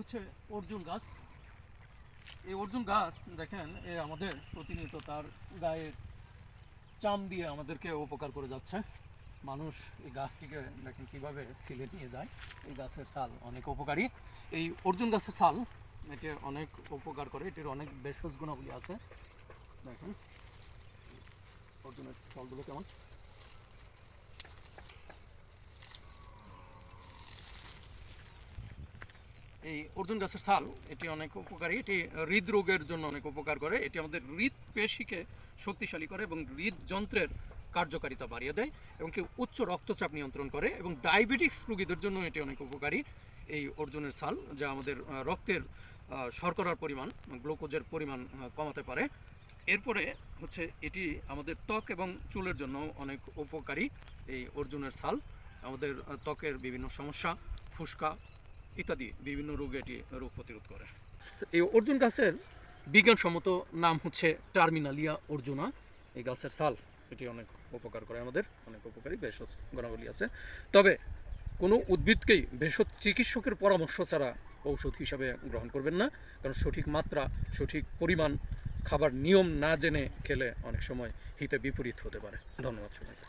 হচ্ছে অর্জুন গাছ। এই অর্জুন গাছ, দেখেন, এ আমাদের প্রতিনিয়ত তার গায়ের চাম দিয়ে আমাদেরকে উপকার করে যাচ্ছে। মানুষ এই গাছটিকে দেখেন কীভাবে ছিলে নিয়ে যায়। এই গাছের ছাল অনেক উপকারী। এই অর্জুন গাছের ছাল এটি অনেক উপকার করে। এটির অনেক ভেষজ গুণাবলী আছে। দেখেন, অর্জুনের ফলগুলো কেমন? এই অর্জুন গাছের ছাল, এটি অনেক উপকারী। এটি হৃদরোগের জন্য অনেক উপকার করে। এটি আমাদের হৃদ পেশিকে শক্তিশালী করে এবং হৃদযন্ত্রের কার্যকারিতা বাড়িয়ে দেয় এবং কি উচ্চ রক্তচাপ নিয়ন্ত্রণ করে এবং ডায়াবেটিক্স রোগীদের জন্য এটি অনেক উপকারী। এই অর্জুনের ছাল, যা আমাদের রক্তের শর্করার পরিমাণ গ্লুকোজের পরিমাণ কমাতে পারে। এরপরে হচ্ছে এটি আমাদের ত্বক এবং চুলের জন্য অনেক উপকারী। এই অর্জুনের ছাল, আমাদের ত্বকের বিভিন্ন সমস্যা, ফুসকা ইত্যাদি বিভিন্ন রোগে এটি রোগ প্রতিরোধ করে। এই অর্জুন গাছের বিজ্ঞানসম্মত নাম হচ্ছে টার্মিনালিয়া অর্জুনা। এই গাছের সাল এটি অনেক উপকার করে আমাদের, অনেক উপকারী ভেষজ গুণাবলী আছে। তবে কোনো উদ্ভিদকেই ভেষজ চিকিৎসকের পরামর্শ ছাড়া ঔষধ হিসাবে গ্রহণ করবেন না, কারণ সঠিক মাত্রা, সঠিক পরিমাণ, খাবার নিয়ম না জেনে খেলে অনেক সময় হিতে বিপরীত হতে পারে। ধন্যবাদ সবাইকে।